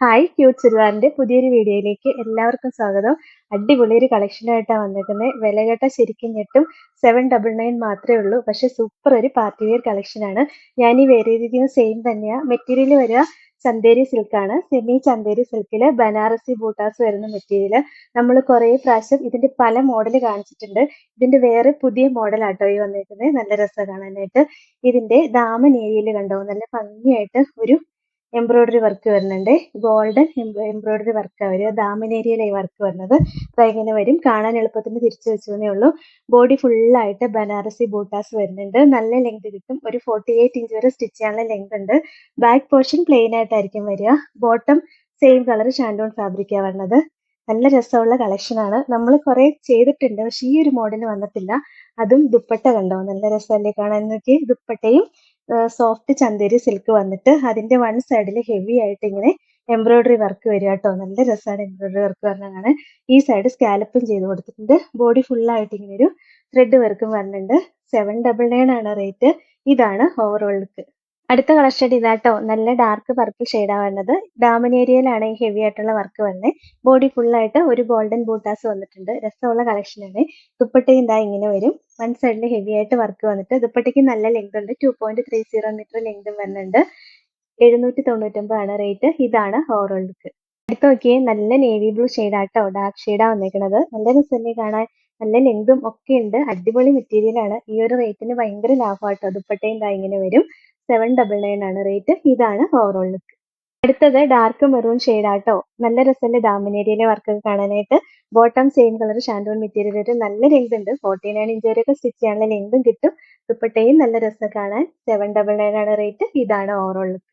Hi cute ചുരിദാറിന്റെ പുതിയൊരു വീഡിയോയിലേക്ക് എല്ലാവർക്കും സ്വാഗതം. അടിപൊളി ഒരു കളക്ഷനായിട്ടാണ് വന്നിരിക്കുന്നത് വില കേട്ട ശരിക്കും ഞെട്ടും സെവൻ ഡബിൾ നയൻ മാത്രമേ ഉള്ളൂ. പക്ഷെ സൂപ്പർ ഒരു പാർട്ടി വെയർ കളക്ഷനാണ് ഞാൻ ഈ വേറെ സെയിം തന്നെയാണ് മെറ്റീരിയൽ വരിക ചന്തേരി സിൽക്കാണ് സെമി ചന്തേരി സിൽക്കിൽ ബനാറസി ബൂട്ടാസ് വരുന്ന മെറ്റീരിയൽ നമ്മൾ കുറേ പ്രാവശ്യം ഇതിന്റെ പല മോഡൽ കാണിച്ചിട്ടുണ്ട്. ഇതിന്റെ വേറെ പുതിയ മോഡൽ ആട്ടോ ഈ വന്നിരിക്കുന്നത് നല്ല രസം കാണാനായിട്ട്. ഇതിന്റെ ദാമൻ ഏരിയയിൽ കണ്ടോ? നല്ല ഭംഗിയായിട്ട് ഒരു എംബ്രോയിഡറി വർക്ക് വരുന്നുണ്ട്. ഗോൾഡൻ എംബ്രോയിഡറി വർക്ക് വരിക ദാമിനേരിയയിലായി വർക്ക് വരുന്നത്. ഇങ്ങനെ വരും. കാണാൻ എളുപ്പത്തിന് തിരിച്ചു വെച്ചതേ ഉള്ളൂ. ബോഡി ഫുള്ളായിട്ട് ബനാറസി ബൂട്ടാസ് വരുന്നുണ്ട്. നല്ല ലെങ്ത് കിട്ടും. ഒരു ഫോർട്ടി എയ്റ്റ് ഇഞ്ച് വരെ സ്റ്റിച്ച് ചെയ്യാനുള്ള ലെങ്ത് ഉണ്ട്. ബാക്ക് പോർഷൻ പ്ലെയിൻ ആയിട്ടായിരിക്കും വരിക. ബോട്ടം സെയിം കളർ ഷാൻഡോൺ ഫാബ്രിക്കാണ് വരുന്നത്. നല്ല രസമുള്ള കളക്ഷനാണ് നമ്മൾ കുറെ ചെയ്തിട്ടുണ്ട്. പക്ഷെ ഈ ഒരു മോഡൽ വന്നിട്ടില്ല. അതും ദുപ്പട്ട കണ്ടോ? നല്ല രസമല്ലേ കാണാൻ? നോക്കി ദുപ്പട്ടയും സോഫ്റ്റ് ചന്തേരി സിൽക്ക് വന്നിട്ട് അതിന്റെ വൺ സൈഡിൽ ഹെവി ആയിട്ട് ഇങ്ങനെ എംബ്രോയിഡറി വർക്ക് വരിക കേട്ടോ നല്ല രസമാണ് എംബ്രോയിഡറി വർക്ക് പറഞ്ഞതാണ് ഈ സൈഡ് സ്കാലപ്പും ചെയ്ത് കൊടുത്തിട്ടുണ്ട്. ബോഡി ഫുൾ ആയിട്ട് ഇങ്ങനെ ഒരു ത്രെഡ് വർക്കും വരുന്നുണ്ട് സെവൻ ഡബിൾ നയൻ ആണ് റേറ്റ് ഇതാണ് ഓവറോൾ ലുക്ക് അടുത്ത കളക്ഷൻ ഇതാട്ടോ നല്ല ഡാർക്ക് പർപ്പിൾ ഷെയ്ഡാണ് വരുന്നത് ഡാമനേരിയയിലാണ് ഈ ഹെവി ആയിട്ടുള്ള വർക്ക് വരുന്നത് ബോഡി ഫുള്ളായിട്ട് ഒരു ഗോൾഡൻ ബൂട്ടാസ് വന്നിട്ടുണ്ട്. രസമുള്ള കളക്ഷനാണ് ദുപ്പട്ടയും ഇതാ ഇങ്ങനെ വരും. വൺ സൈഡിൽ ഹെവി ആയിട്ട് വർക്ക് വന്നിട്ട് ദുപ്പട്ടയ്ക്ക് നല്ല ലെങ്ത് ഉണ്ട്. Two point three zero metre ലെങ്തും വരുന്നുണ്ട്. എഴുന്നൂറ്റി തൊണ്ണൂറ്റൊമ്പതാണ് റേറ്റ് ഇതാണ് ഓവറോൾ ലുക്ക് അടുത്ത് നോക്കിയേ നല്ല നേവി ബ്ലൂ ഷെയ്ഡാട്ടോ ഡാർക്ക് ഷെയ്ഡാണ് വന്നേക്കുന്നത് നല്ല രസമല്ലേ കാണാൻ. നല്ല ലെങ്തും ഒക്കെ ഉണ്ട്. അടിപൊളി മെറ്റീരിയൽ ആണ്. ഈ ഒരു റേറ്റിന് ഭയങ്കര ലാഭമാട്ടോ ദുപ്പട്ടയും ഇങ്ങനെ വരും. സെവൻ ഡബിൾ നയൻ ആണ്. റേറ്റ് ഇതാണ് ഓവറോൾ ലുക്ക് അടുത്തത് ഡാർക്ക് മെറൂൺ ആട്ടോ. നല്ല രസമുള്ള ഡാമിനേരിയയിലെ വർക്ക് കാണാനായിട്ട്. ബോട്ടം സെയിം കളർ ഷാൻഡോൺ മെറ്റീരിയൽ ഒരു നല്ല ലെങ്ത് ഉണ്ട്. ഫോർട്ടി നയൻ ഇഞ്ച് വരെയൊക്കെ സ്റ്റിച്ച് ചെയ്യാനുള്ള ലെങ്തും കിട്ടും. ദുപ്പട്ടയും നല്ല രസം കാണാൻ സെവൻ ഡബിൾ നയൻ ആണ് റേറ്റ് ഇതാണ് ഓവറോൾ ലുക്ക്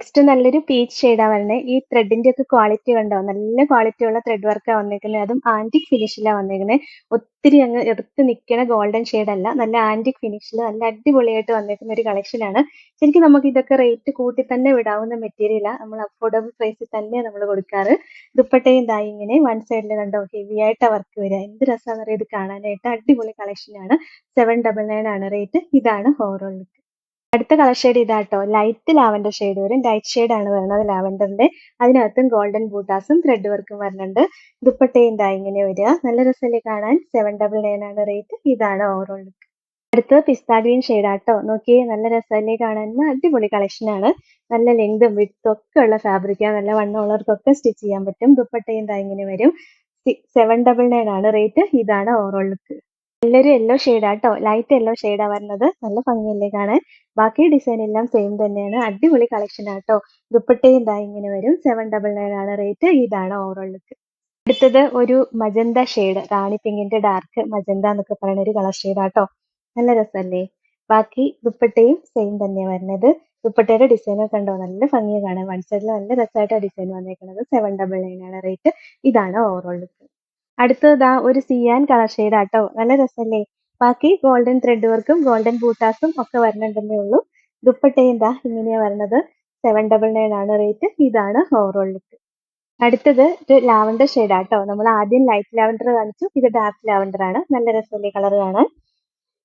നെക്സ്റ്റ് നല്ലൊരു പീച്ച് ഷെയ്ഡാ വരുന്നത് ഈ ത്രെഡിന്റെ ഒക്കെ ക്വാളിറ്റി കണ്ടോ? നല്ല ക്വാളിറ്റി ഉള്ള ത്രെഡ് വർക്കാണ് വന്നിരിക്കുന്നത് അതും ആന്റിക് ഫിനിഷിലാണ് വന്നിരിക്കുന്നത് ഒത്തിരി അങ്ങ് എടുത്ത് നിൽക്കുന്ന ഗോൾഡൻ ഷെയ്ഡ് അല്ല. നല്ല ആന്റിക് ഫിനിഷിൽ നല്ല അടിപൊളിയായിട്ട് വന്നിരിക്കുന്ന ഒരു കളക്ഷൻ ആണ്. ശരിക്കും നമുക്ക് ഇതൊക്കെ റേറ്റ് കൂട്ടി തന്നെ വിടാവുന്ന മെറ്റീരിയലാണ് നമ്മൾ അഫോർഡബിൾ പ്രൈസിൽ തന്നെ നമ്മൾ കൊടുക്കാറ്. ദുപ്പട്ടയും ഇതായി ഇങ്ങനെ വൺ സൈഡിൽ കണ്ടോ? ഹെവി ആയിട്ട് വർക്ക് വരിക എന്ത് രസമാണെന്ന് അറിയാം ഇത് കാണാനായിട്ട്. അടിപൊളി കളക്ഷൻ ആണ്. സെവൻ ഡബിൾ നയൻ ആണ്. റേറ്റ് ഇതാണ് ഓവറോൾ ലുക്ക് അടുത്ത കളർ ഷെയ്ഡ് ഇതാട്ടോ. ലൈറ്റ് ലാവൻഡർ ഷെയ്ഡ് വരും. ലൈറ്റ് ഷെയ്ഡ് ആണ് വരുന്നത്. ലാവൻഡറിന്റെ അതിനകത്തും ഗോൾഡൻ ബൂട്ടാസും ത്രെഡ് വർക്കും വരുന്നുണ്ട്. ദുപ്പട്ടയും ഇതാ ഇങ്ങനെ വരിക. നല്ല രസമല്ലേ കാണാൻ. സെവൻ ഡബിൾ നയൻ ആണ് റേറ്റ് ഇതാണ് ഓവറോൾ ലുക്ക് അടുത്തത് പിസ്താ ഗ്രീൻ ഷെയ്ഡ് ആട്ടോ. നോക്കിയേ നല്ല രസമല്ലേ കാണാൻ. അടിപൊളി കളക്ഷനാണ് നല്ല ലെങ്തും വിട്ടും ഒക്കെ ഉള്ള ഫാബ്രിക്കാണ് നല്ല വണ്ണമുള്ളവർക്കൊക്കെ സ്റ്റിച്ച് ചെയ്യാൻ പറ്റും. ദുപ്പട്ടയും ഇതാ ഇങ്ങനെ വരും. സെവൻ ഡബിൾ നയൻ ആണ് റേറ്റ് ഇതാണ് ഓവറോൾ ലുക്ക് നല്ലൊരു യെല്ലോ ആട്ടോ. ലൈറ്റ് യെല്ലോ ഷെയ്ഡാ വരുന്നത്. നല്ല ഭംഗിയല്ലേ കാണാൻ? ബാക്കി ഡിസൈൻ എല്ലാം സെയിം തന്നെയാണ്. അടിപൊളി കളക്ഷൻ ആട്ടോ. ദുപ്പട്ടയും ഇതാ ഇങ്ങനെ വരും. സെവൻ ഡബിൾ നയൻ ആണ് റേറ്റ് ഇതാണ് ഓവറോൾ ലുക്ക് അടുത്തത് ഒരു മജന്ത ഷെയ്ഡ് റാണി പിങ്കിന്റെ ഡാർക്ക് മജന്ത എന്നൊക്കെ പറയുന്ന ഒരു കളർ ഷെയ്ഡ് ആട്ടോ. നല്ല രസമല്ലേ ബാക്കി ദുപ്പട്ടയും സെയിം തന്നെയാണ് വരുന്നത്. ദുപ്പട്ടയുടെ ഡിസൈൻ ഒക്കെ ഉണ്ടോ നല്ല ഭംഗിയാണ് വൺ സൈഡിൽ നല്ല രസമായിട്ട് ഡിസൈൻ വന്നേക്കുന്നത് സെവൻ ഡബിൾ നയൻ ആണ് റേറ്റ് ഇതാണ് ഓവറോൾ ലുക്ക് അടുത്തതാ ഒരു സിയാൻ കളർ ഷെയ്ഡ് ആട്ടോ. നല്ല രസമല്ലേ ബാക്കി ഗോൾഡൻ ത്രെഡ് വർക്കും ഗോൾഡൻ ബൂട്ടാസും ഒക്കെ വരണുണ്ടെന്നേ ഉള്ളൂ. ദുപ്പട്ടയും എന്താ ഇങ്ങനെയാ വരുന്നത്. സെവൻ ഡബിൾ നയൻ ആണ് റേറ്റ് ഇതാണ് ഓവറോൾ ലുക്ക് അടുത്തത് ഒരു ലാവണ്ടർ ഷെയ്ഡ് ആട്ടോ. നമ്മൾ ആദ്യം ലൈറ്റ് ലാവണ്ടർ കാണിച്ചു ഇത് ഡാർക്ക് ലാവണ്ടർ ആണ്. നല്ല രസമല്ലേ കളർ കാണാൻ?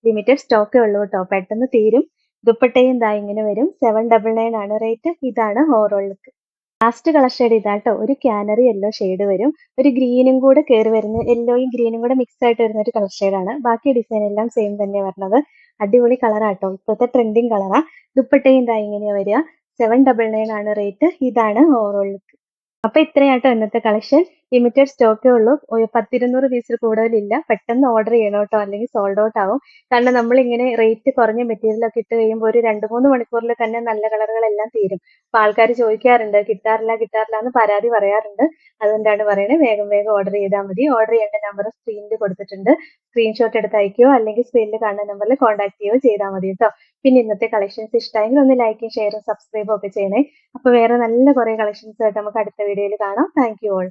ലിമിറ്റഡ് സ്റ്റോക്കേ ഉള്ളൂ കേട്ടോ. പെട്ടെന്ന് തീരും. ദുപ്പട്ടയും ദാ ഇങ്ങനെ വരും. സെവൻ ഡബിൾ നയൻ ആണ് റേറ്റ് ഇതാണ് overall look last colour shade ഇതാട്ടോ. ഒരു കാനറി യെല്ലോ ഷെയ്ഡ് വരും. ഒരു ഗ്രീനും കൂടെ കയറി വരുന്ന യെല്ലോയും ഗ്രീനും കൂടെ മിക്സ് ആയിട്ട് വരുന്ന ഒരു കളർ ഷെയ്ഡാണ് ബാക്കി ഡിസൈൻ എല്ലാം സെയിം തന്നെ വരുന്നത് അടിപൊളി കളറാട്ടോ ഇപ്പോഴത്തെ ട്രെൻഡിങ് കളറാ ദുപ്പട്ടയും ഇതാ ഇങ്ങനെയാ വരിക. സെവൻ ഡബിൾ നയൻ ആണ് റേറ്റ് ഇതാണ് ഓവറോൾ ലുക്ക് അപ്പൊ ഇത്രയാട്ടോ ഇന്നത്തെ കളക്ഷൻ ലിമിറ്റഡ് സ്റ്റോക്കേ ഉള്ളൂ. പത്തിരുന്നൂറ് പീസിൽ കൂടുതലില്ല. പെട്ടെന്ന് ഓർഡർ ചെയ്യണം കേട്ടോ. അല്ലെങ്കിൽ സോൾഡ് ഔട്ട് ആവും. കാരണം നമ്മൾ ഇങ്ങനെ റേറ്റ് കുറഞ്ഞ മെറ്റീരിയൽ ഒക്കെ ഇട്ട് കഴിയുമ്പോൾ ഒരു രണ്ട് മൂന്ന് മണിക്കൂറിൽ തന്നെ നല്ല കളറുകളെല്ലാം തീരും. അപ്പൊ ആൾക്കാർ ചോദിക്കാറുണ്ട് കിട്ടാറില്ല കിട്ടാറില്ല എന്ന് പരാതി പറയാറുണ്ട്. അതുകൊണ്ടാണ് പറയുന്നത് വേഗം വേഗം ഓർഡർ ചെയ്താൽ മതി. ഓർഡർ ചെയ്യേണ്ട നമ്പർ സ്ക്രീനിൽ കൊടുത്തിട്ടുണ്ട്. സ്ക്രീൻഷോട്ട് എടുത്ത് അയക്കുകയോ അല്ലെങ്കിൽ സ്ക്രീനിൽ കാണുന്ന നമ്പറിൽ കോൺടാക്ട് ചെയ്യുകയോ ചെയ്താൽ മതി കേട്ടോ. പിന്നെ ഇന്നത്തെ കളക്ഷൻസ് ഇഷ്ടമെങ്കിൽ ഒന്ന് ലൈക്കും ഷെയറും സബ്സ്ക്രൈബും ഒക്കെ ചെയ്യണേ. അപ്പൊ വേറെ നല്ല കുറെ കളക്ഷൻസ് ആയിട്ട് നമുക്ക് അടുത്ത വീഡിയോയിൽ കാണാം. Thank you all